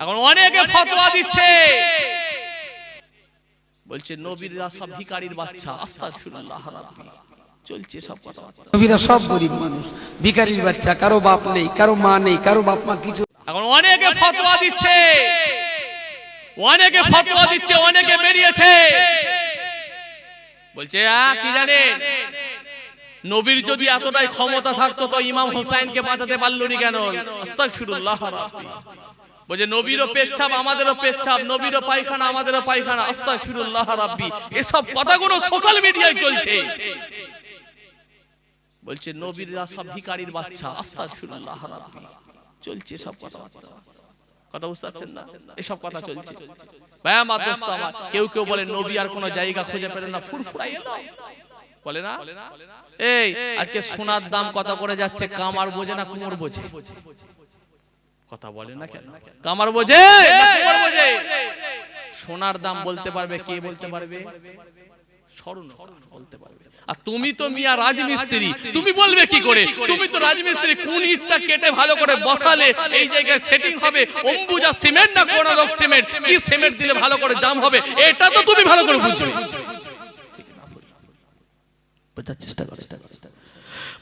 এখন অনেকে ফতোয়া দিচ্ছে। বলছে নবীরা সব ভিখারির বাচ্চা। আস্তাগফিরুল্লাহ চলছে সব কথা নবীরা সব গরিব মানুষ। ভিখারির বাচ্চা কারও বাপ নেই কারও মা নেই কারও বাপ মা কিছু এখন অনেকে ফতোয়া দিচ্ছে। অনেকে ফতোয়া দিচ্ছে অনেকে বেরিয়েছে। বলছে আ কি জানেন নবীর যদি এতটাই ক্ষমতা থাকতো তো ইমাম হোসাইনকে বাঁচাতে পারল নি কেন? আস্তাগফিরুল্লাহ রাব্বি। বলছে নবীরও পেচ্ছাপ আমাদেরও পেচ্ছাপ নবীরও পায়খানা আমাদেরও পায়খানা আস্তাগফিরুল্লাহ রাব্বি। এসব কথাগুলো সোশ্যাল মিডিয়ায় চলছে। বলছে নবীরা সব ভিখারির বাচ্চা আস্তাগফিরুল্লাহ রাব্বি। চলছে সব কথা কথা বুঝতে পারছেন না? এসব কথা চলছে। ভাই আমার দোস্ত আমার কেউ কেউ বলে নবী আর কোনো জায়গা খুঁজে পেলেন না ফুরফুরাই বলে না এই আজকে সোনার দাম কত করে যাচ্ছে? কামার বোঝে না কুমোর বোঝে। কথা বলে না কেন? কামার বোঝে? বোঝে। সোনার দাম বলতে পারবে কে বলতে পারবে? স্বর্ণ বলতে পারবে। আর তুমি তো মিয়া রাজমিস্ত্রি। তুমি বলবে কি করে? তুমি তো রাজমিস্ত্রি কোন ইটটা কেটে ভালো করে বসালে এই জায়গায় সেটিং হবে অম্বুজা সিমেন্ট না কোন সিমেন্ট কি সিমেন্ট দিলে ভালো করে জাম হবে? এটা তো তুমি ভালো করে বুঝছ। বোঝার চেষ্টা করো।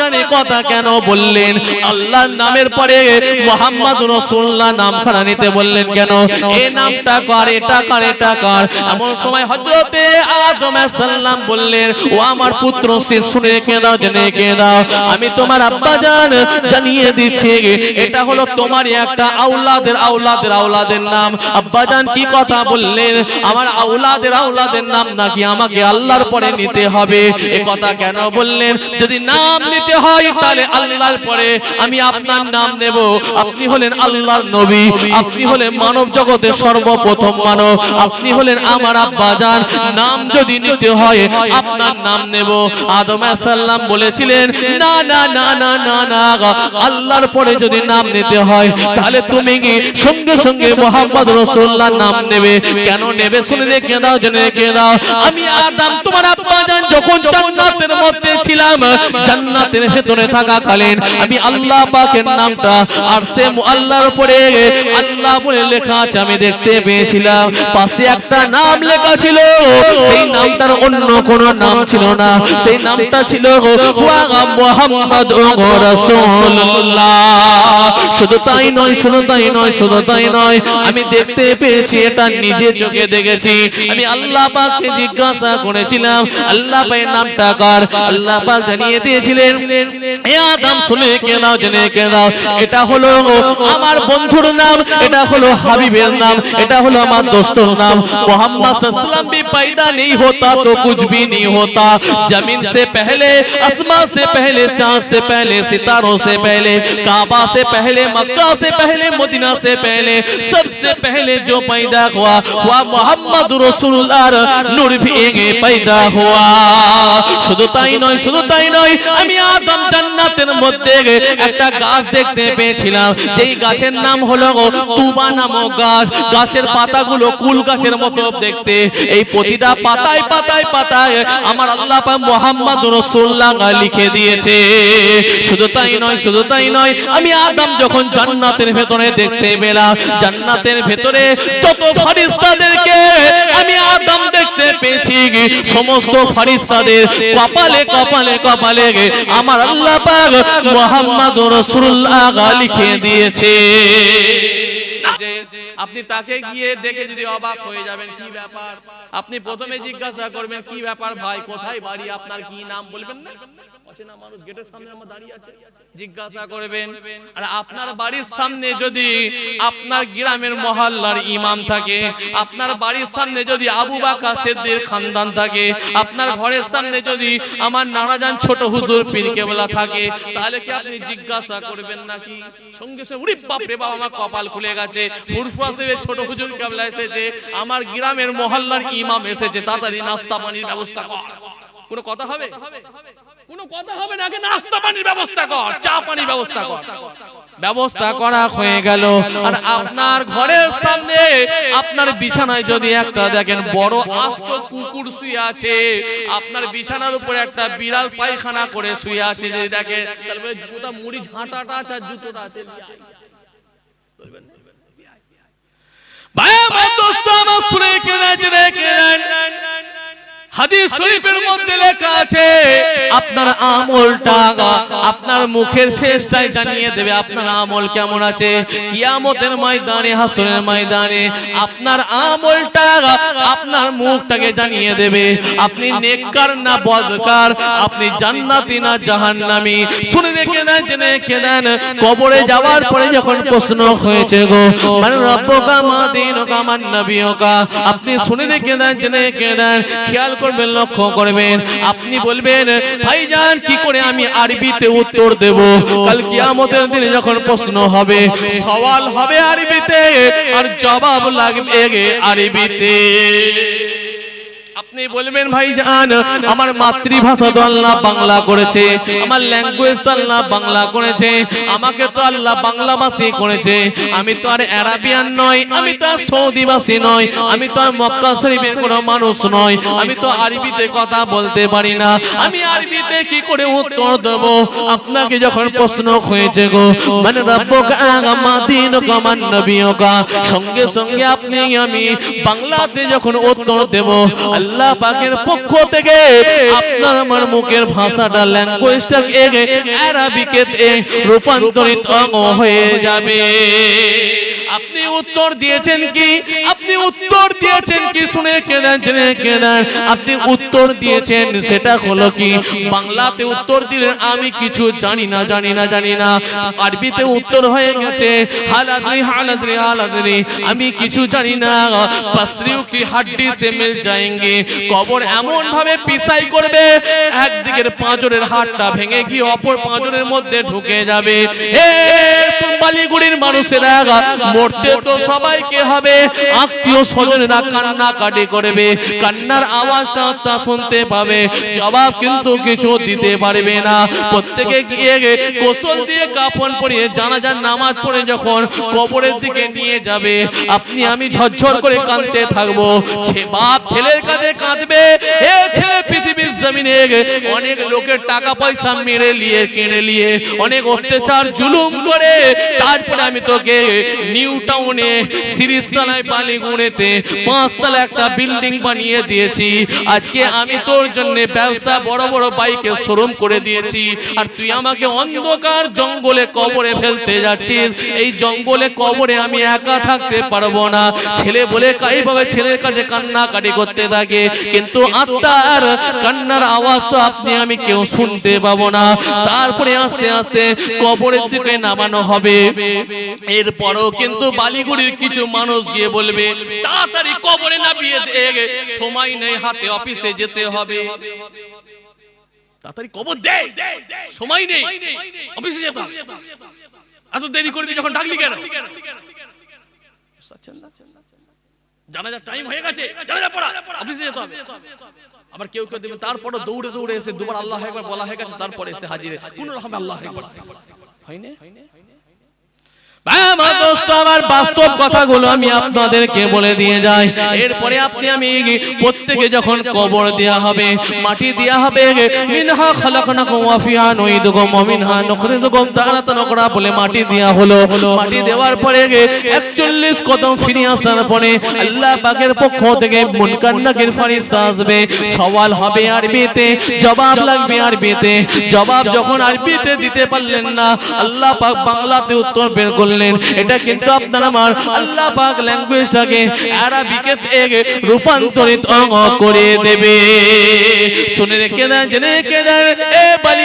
জানে কথা কেন বললেন? আল্লাহর নামের পরে মোহাম্মদ রসুল্লাহ নাম খানা নিতে বললেন কেন? এই নামটা কর? এটা কর? এটা কর? এমন সময় হজরতে আদম সাল্লাম বললেন, ও আমার পুত্র, সে শুনে জেনে আমি তোমার আব্বা জান জানিয়ে দিচ্ছি। এটা হলো একটা আউলাদের আউলাদের আউলাদের নাম। আব্বা জান কি কথা বললেন? আমার আউলাদের আউলাদের নাম নাকি আমাকে আল্লাহর পরে নিতে হবে? এ কথা কেন বললেন? যদি নাম নিতে হয়, তাহলে আল্লাহর পরে আমি আপনার নাম নেব আপনি হলেন আল্লাহর নবী, আপনি হলেন মানব জগতের সর্বপ্রথম মানব, আপনি হলেন আমার আব্বা জান। নাম যদি নিতে হয়, আপনার নাম নেব। আদম সাল্লাম বলেছিলেন, না না না না না না আল্লাহর পরে যদি নাম নিতে হয়, তাহলে তুমি কি সঙ্গে সঙ্গে মোহাম্মদ রসুল্লাহ নাম নেবে? কেন নেবে? শুনে রেখে দাও, জেনে রেখে দাও। আমি আদম, তোমার আব্বা জান, যখন জান্নাতের মধ্যে ছিলাম জান্নাতের ভেতরে থাকাকালীন আমি আল্লাহ পাকের নামটা আর সে আল্লাহর উপরে আল্লাহ বলে লেখা আছে, আমি দেখতে পেয়েছিলাম। পাশে একটা নাম লেখা ছিল, সেই নামটার অন্য কোন নাম ছিল না। সেই নামটা ছিল মোহাম্মদ শুধু তাই নয়, শুধু তাই নয়, শুধু তাই নয়, আমি দেখতে পেয়েছি, এটা নিজে চোখে দেখেছি। আমি আল্লাহ পাককে জিজ্ঞাসা করেছিলাম, আল্লাহ পাকের নামটা কার? আল্লাহ পাক জানিয়ে দিয়েছিলেন হে আদম শুনে কে দাও জেনে কে দাও এটা হলো আমার বন্ধুর নাম এটা হলো হাবিবের নাম এটা হলো আমার দোস্তর नाम मोहम्मद सल्लम भी पैदा नहीं होता तो कुछ भी नहीं होता जमीन से पहले आसमां से पहले चांद से पहले सितारों से पहले काबा से पहले मक्का से पहले मदीना से पहले सबसे पहले जो पैदा हुआ वह मोहम्मद रसूलुल्लाह नूर भी पैदा हुआ শুধু তাই নয় শুধু তাই নয় আমি আদম জান্নাতের মধ্যে একটা গাছ দেখতে পেয়েছিলাম। যেই গাছের নাম হলো তুবা নামক গাছ। গাছের পাতাগুলো কুল গাছের মতো দেখতে। এই প্রতিটা পাতায় পাতায় পাতায় আমার আল্লাহ মোহাম্মদ রসুল্লাহ লিখে দিয়েছে। শুধু তাই নয়, শুধু তাই নয়, আমি আদম যখন জান্নাতের ভেতরে দেখতে পেলাম, জান্নাতের ভেতরে যত ফারিস্তাদেরকে আমি আদম দেখতে পেয়েছি, সমস্ত ফারিস্তাদের কপালে কপালে কপালে আমার আল্লাহ পাক মোহাম্মদ রসুল্লাহ লিখে দিয়েছে। আপনি তাকে গিয়ে দেখে যদি অবাক হয়ে যাবেন, কি ব্যাপার? আপনি প্রথমে জিজ্ঞাসা করবেন, কি ব্যাপার ভাই, কোথায় বাড়ি? আপনার কি নাম বলবেন না? অচেনা মানুষ গেটের সামনে আমার দাঁড়িয়ে আছে। জিজ্ঞাসা করবেন আর আপনার বাড়ির সামনে যদি আপনার গ্রামের মহল্লার ইমাম থাকে আপনার বাড়ির সামনে যদি আবু বাকা সেদ্দের খানদান থাকে আপনার ঘরের সামনে যদি আমার নানাজান ছোট হুজুর পীর কেবলা থাকে তাহলে কি আপনি জিজ্ঞাসা করবেন নাকি? সঙ্গে সঙ্গে উড়ি বাপ রে বাপ আমার কপাল খুলে গেছে। ফুরফুরা সাহেবের ছোট হুজুর কেবলা এসেছে আমার গ্রামের মহল্লার ইমাম এসেছে তাড়াতাড়ি নাস্তা পানির ব্যবস্থা কর। কোনো কথা হবে? কোনো কথা হবে না আগে নাস্তা পানির ব্যবস্থা কর চা পানির ব্যবস্থা কর। ব্যবস্থা করা। হয়ে গেল। আর আপনার ঘরের সামনে আপনার বিছানায় যদি একটা দেখেন বড় আস্ত কুকুর শুয়ে আছে আপনার বিছানার উপরে একটা বিড়াল পায়খানা করে শুয়ে আছে যদি দেখেন তাহলে জুতা মুড়ি ঝাঁটাটা আছে আর জুতোটা আছে। ভাই আমার দোস্ত আমার শুনে কেনে কেনেন হাদিস শরীফের মধ্যে লেখা আছে আপনার আমলটা আপনার মুখের ফেসটাই জানিয়ে দেবে আপনার আমল কেমন আছে। কিয়ামতের ময়দানে হাসরের ময়দানে আপনার আমলটা আপনার মুখটাকে জানিয়ে দেবে। আপনি নেককার না বদকার আপনি জান্নাতি না জাহান্নামী। শুনে রেখে দেন জেনে রেখে কবরে যাওয়ার পরে যখন প্রশ্ন হয়েছে গো মানে রব্বকা মা দিনকা মান আপনি শুনে রেখে দেন জেনে রেখে দেন খেয়াল করবেন, লক্ষ্য করবেন। আপনি বলবেন, ভাইজান, কি করে আমি আরবিতে উত্তর দেব? কাল কিয়ামতের দিনে যখন প্রশ্ন হবে, সওয়াল হবে আরবিতে, আর জবাব লাগবে আরবিতে। আপনি বলবেন ভাইজান আমার মাতৃভাষা তো আল্লাহ বাংলা করেছে আমার ল্যাঙ্গুয়েজ তো আল্লাহ বাংলা করেছে আমাকে তো আল্লাহ বাংলাভাষী করেছে আমি তো আর অ্যারাবিয়ান নয় আমি তো আর সৌদিবাসী নয় আমি তো আর মক্কা শরীফের কোনো মানুষ নয় আমি তো আরবিতে কথা বলতে পারি না আমি আরবিতে কি করে উত্তর দেব? আপনাকে যখন প্রশ্ন হয়েছে গো মানে রব্বকা আগমা দিনুকা মান নবিয়কা? সঙ্গে সঙ্গে আপনি আমি বাংলাতে যখন উত্তর দেব আল্লাহ পাকের পক্ষ থেকে আপনার আমার মুখের ভাষাটা ল্যাঙ্গুয়েজটাকে আরবিকে রূপান্তরিত হয়ে যাবে। আপনি উত্তর দিয়েছেন কি? আপনি উত্তর দিয়েছেন কি? শুনে কেনেন জেনে কেনেন আপনি উত্তর দিয়েছেন, সেটা হলো কি? বাংলাতে উত্তর দিলেন আমি কিছু জানি না জানি না জানি না। আরবিতে উত্তর হয়ে গেছে, হালাদরি হালাদরি হালাদরি। আমি কিছু জানি না। পাসরিউ কি হাড্ডি সে মিল যাएंगे কবর এমন ভাবে পিসাই করবে একদিকের পাঁচরের হাটটা ভেঙে গিয়ে অপর পাঁচরের মধ্যে ঢুকে যাবে। হে সোমবালিগুড়ির মানুষেরা মরতে তো সবাইকে হবে। আত্মীয় স্বজনেরা কান্না কাটি করবে। কান্নার আওয়াজটা তা শুনতে পাবে। জবাব কিন্তু কিছু দিতে পারবে না। প্রত্যেকে গিয়ে গোসল দিয়ে কাফন পরিয়ে জানাজার নামাজ পড়ে যখন কবরের দিকে নিয়ে যাবে। আপনি আমি ঝরঝর করে কাঁদতে থাকব। বাপ ছেলের কাছে কাঁদবে। এ ছেলে পৃথিবীর জমিনে অনেক লোকের টাকা পয়সা মেরে নিয়ে, কিনে নিয়ে, অনেক অত্যাচার জুলুম করে তারপরে আমি তোকে নিউ টাউনে সিরিজতলায় বালিগুড়েতে পাঁচতলা একটা বিল্ডিং বানিয়ে দিয়েছি। আজকে আমি তোর জন্য ব্যবসা বড় বড় বাইকে শোরুম করে দিয়েছি। আর তুই আমাকে অন্ধকার জঙ্গলে কবরে ফেলতে যাচ্ছিস। এই জঙ্গলে কবরে আমি একা থাকতে পারব না। ছেলে বলে এইভাবে ছেলের কাছে কান্নাকাটি করতে থাকে। কিন্তু আত্মার কান্নার আওয়াজ তো আপনি আমি কেউ শুনতে পাবো না। তারপরে আস্তে আস্তে কবরের দিকে নামানো হবে। এরপরও কিন্তু বালিগুড়ির কিছু মানুষ গিয়ে বলবে, তাড়াতাড়ি কবরে নামিয়ে দে সময় নেই, হাতে অফিসে যেতে হবে। তাড়াতাড়ি কবর দে, সময় নেই, অফিসে যেতে এত দেরি করবি যখন, ডাকলি কেন? আবার কেউ কেউ দেবে তারপরে দৌড়ে দৌড়ে এসে দুবার আল্লাহ বলা হয়ে গেছে, তারপরে এসে হাজিরে কোন রকম আল্লাহ হয়নি আমার বাস্তব কথাগুলো আমি আপনাদেরকে বলে দিয়ে যাই। এরপরে আপনি আমি প্রত্যেকে যখন কবর দেয়া হবে, মাটি দেয়া হবে, মিনহা খালাকনাকুম ওয়া নুইদুকুম মিনহা নুখরিজুকুম, তারাতান উখরা বলে মাটি দেয়া হলো। মাটি দেওয়ার পরে 41 কদম ফিরে আসার পরে আল্লাহ পাকের পক্ষ থেকে আসবে। সওয়াল হবে জবাব লাগবে আরবিতে। জবাব যখন দিতে পারলেন না, আল্লাহ বাংলাতে উত্তর বের করলেন। এটা কিন্তু আপনার আমার আল্লাহ পাক ল্যাঙ্গুয়েজটাকে আরবিকে রূপান্তরিত করে দেবে। শুনে রেখে দেন, জেনে রেখে দেন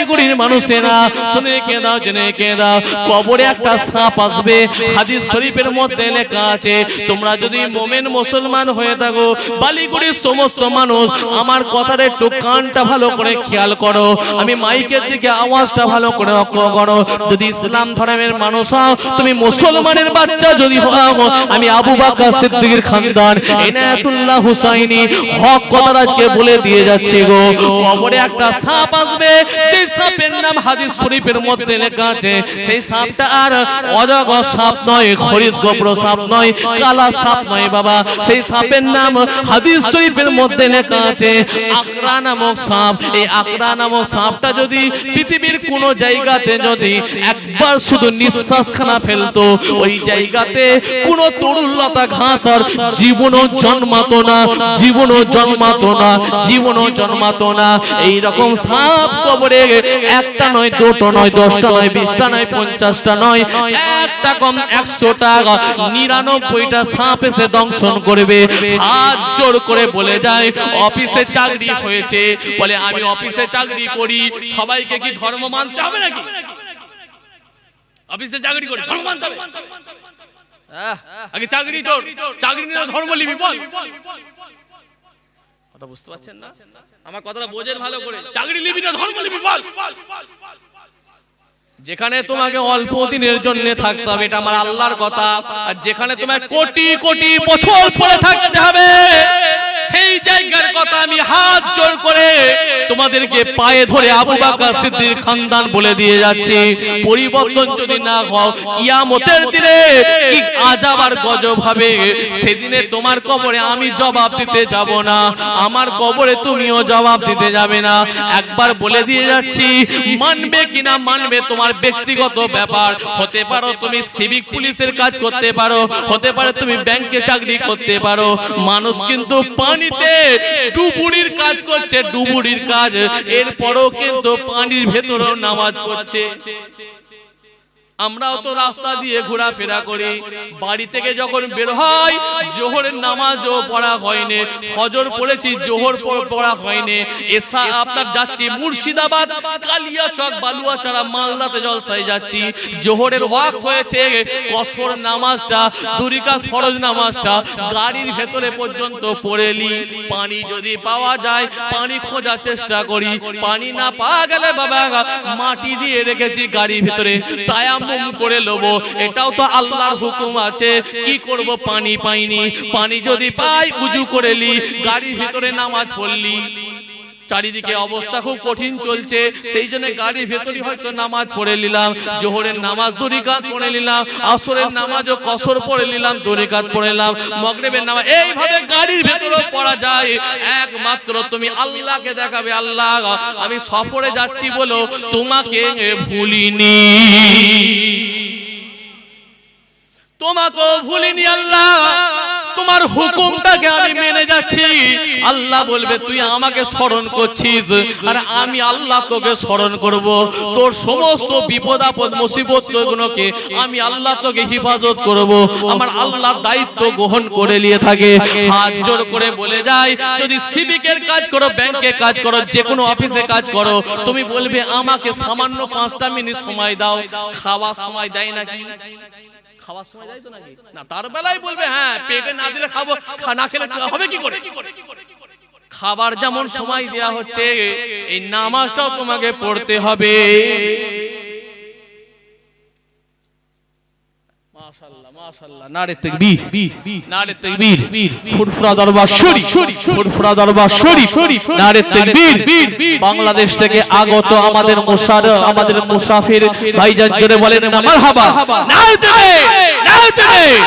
এ মানুষেরা শুনে কে দাও, জেনে কে দাও। কবরে একটা সাপ আসবে, হাদিস শরীফের মধ্যে লেখা আছে, তোমরা যদি মোমেন মুসলমান হয়ে থাকো বালিগুড়ির সমস্ত মানুষ আমার কথার একটু কানটা ভালো করে খেয়াল করো, আমি মাইকের দিকে আওয়াজটা ভালো করে লক্ষ্য করো। যদি ইসলাম ধর্মের মানুষ হও, তুমি মুসলমানের বাচ্চা যদি হও, আমি আবু বাক্কা সিদ্দিকীর খানদান, এনায়েতুল্লাহ হুসাইনি হক কথা আজকে বলে দিয়ে যাচ্ছে গো। কবরে একটা সাপ আসবে যে সাপের নাম হাদিস শরীফের মধ্যে লেখা আছে সেই সাপটা আর অজগর সাপ নয় খরিজ গোপ্র সাপ নয় কালা সাপ নয় বাবা। সেই সাপের নাম হাদিস শরীফের মধ্যে লেখা আছে আকরা নামক সাপ এই আকরা নামক সাপটা যদি পৃথিবীর কোন জায়গাতে যদি একবার শুধু নিঃশ্বাস খানা ফেলতো ওই জায়গাতে কোন তরুলতা ঘাস আর জীবনও জন্মাতো না জীবনও জন্মাতো না জীবনও জন্মাতো না এই রকম সাপ কবরে একটা নয় দুটো নয় দশটা নয় বিশটা নয় পঞ্চাশটা নয় একটা কম একশোটা নিরানব্বইটা সাপ এসে দংশন করবে হাত জোর করে বলে যায় অফিসে চাকরি হয়েছে বলে আমি অফিসে চাকরি করি সবাইকে কি ধর্ম মানতে হবে নাকি অফিসে চাকরি করি ধর্ম মানতে হবে আগে চাকরি তোর চাকরি নিয়ে ধর্ম লিবি বল কথা বুঝতে পারছেন না? আমার কথাটা বোঝেন ভালো করে। চাকরি লিবি না ধর্ম লিবি বল যেখানে তোমাকে অল্প দিনের জন্য থাকতে হবে এটা আমার আল্লাহর কথা। আর যেখানে তোমার কোটি কোটি বছর পরে থাকতে হবে। সেই জায়গার কথা আমি হাত জোর করে তোমাদেরকে পায়ে ধরে আবু বাকর সিদ্দিক খানদান বলে দিয়ে যাচ্ছি। পরিবর্তন যদি না হয় কিয়ামতের দিনে কি আজাব আর গজব হবে? সেদিনে তোমার কবরে আমি জবাব দিতে যাব না। আমার কবরে তুমিও জবাব দিতে যাবে না। একবার বলে দিয়ে যাচ্ছি, মানবে কিনা মানবে তোমার ব্যক্তিগত ব্যাপার। হতে পারো তুমি সিভিক পুলিশের কাজ করতে পারো, হতে পারে তুমি ব্যাংকে চাকরি করতে পারো। মানুষ কিন্তু পানিতে ডুবুরির কাজ করছে ডুবুরির কাজ। এরপরও কিন্তু পানির ভেতরেও নামাজ পড়ছে। আমরাও তো রাস্তা দিয়ে ঘোরাফেরা করি। বাড়ি থেকে যখন বের হয় জোহরের নামাজও পড়া হয়নি। ফজর পড়েছি জোহর পড়া হয়নি। এসা আপনার যাচ্ছি মুর্শিদাবাদ কালিয়াচক বালুয়াচাড়া মালদাতে জলসায় যাচ্ছি। জোহরের ওয়াক হয়েছে কসর নামাজটা দুরিকা ফরজ নামাজটা গাড়ির ভেতরে পর্যন্ত পড়েলি। পানি যদি পাওয়া যায় পানি খোঁজার চেষ্টা করি। পানি না পাওয়া গেলে বাবা মাটি দিয়ে রেখেছি গাড়ির ভিতরে। তায়াম্মুম করে লবো এটাও তো আল্লাহর হুকুম আছে। কি করব পানি পাইনি। পানি যদি পাই, উজু করেলি গাড়ির ভিতরে নামাজ পড়লি। চারিদিকে অবস্থা খুব কঠিন চলছে। সেই জন্য গাড়ির ভেতরই হয়তো নামাজ পড়ে নিলাম। জোহরের নামাজ দরিকাত পড়ে নিলাম। আসরের নামাজও কসর পড়ে নিলাম, দরিকাত পড়ে নিলাম। মগরেবের নামাজ, এইভাবে গাড়ির ভেতরেও পড়া যায়। একমাত্র তুমি আল্লাহকে দেখাবে, আল্লাহ। আমি সফরে যাচ্ছি বলো তোমাকে ভুলিনি। তোমাকেও ভুলিনি আল্লাহ। তোমার হুকুমটাকে আমি মেনে যাচ্ছি। আল্লাহ বলবে, তুই আমাকে স্মরণ করছিস আর আমি আল্লাহ তোকে স্মরণ করব। তোর সমস্ত বিপদ আপদ, মুসিবত গুলোকে আমি আল্লাহ তোকে হেফাজত করব। আমার আল্লাহ দায়িত্ব গ্রহণ করে নিয়ে থাকে। হাত জোর করে বলে যায়, যদি সিভিকের কাজ করো ব্যাংকে কাজ করো যে কোনো অফিসে কাজ করো, তুমি বলবে আমাকে সামান্য পাঁচটা মিনিট সময় দাও। খাওয়ার সময় দেয় নাকি? খাওয়ার সময় যাইতো তো নাকি না তার বেলায় বলবে হ্যাঁ পেটে না দিলে খাব না খেলে হবে কি করে? খাবার যেমন সময় দেয়া হচ্ছে এই নামাজটাও তোমাকে পড়তে হবে। নারে তাকবীর, নারে তাকবীর, ফুরফুরা দরবার শরীফ, ফুরফুরা দরবার শরীফ, নারে তাকবীর। বাংলাদেশ থেকে আগত আমাদের মুসার আমাদের মুসাফির ভাইজান জোরে বলেন আমার মারহাবা। নারে তাকবীর, নারে তাকবীর।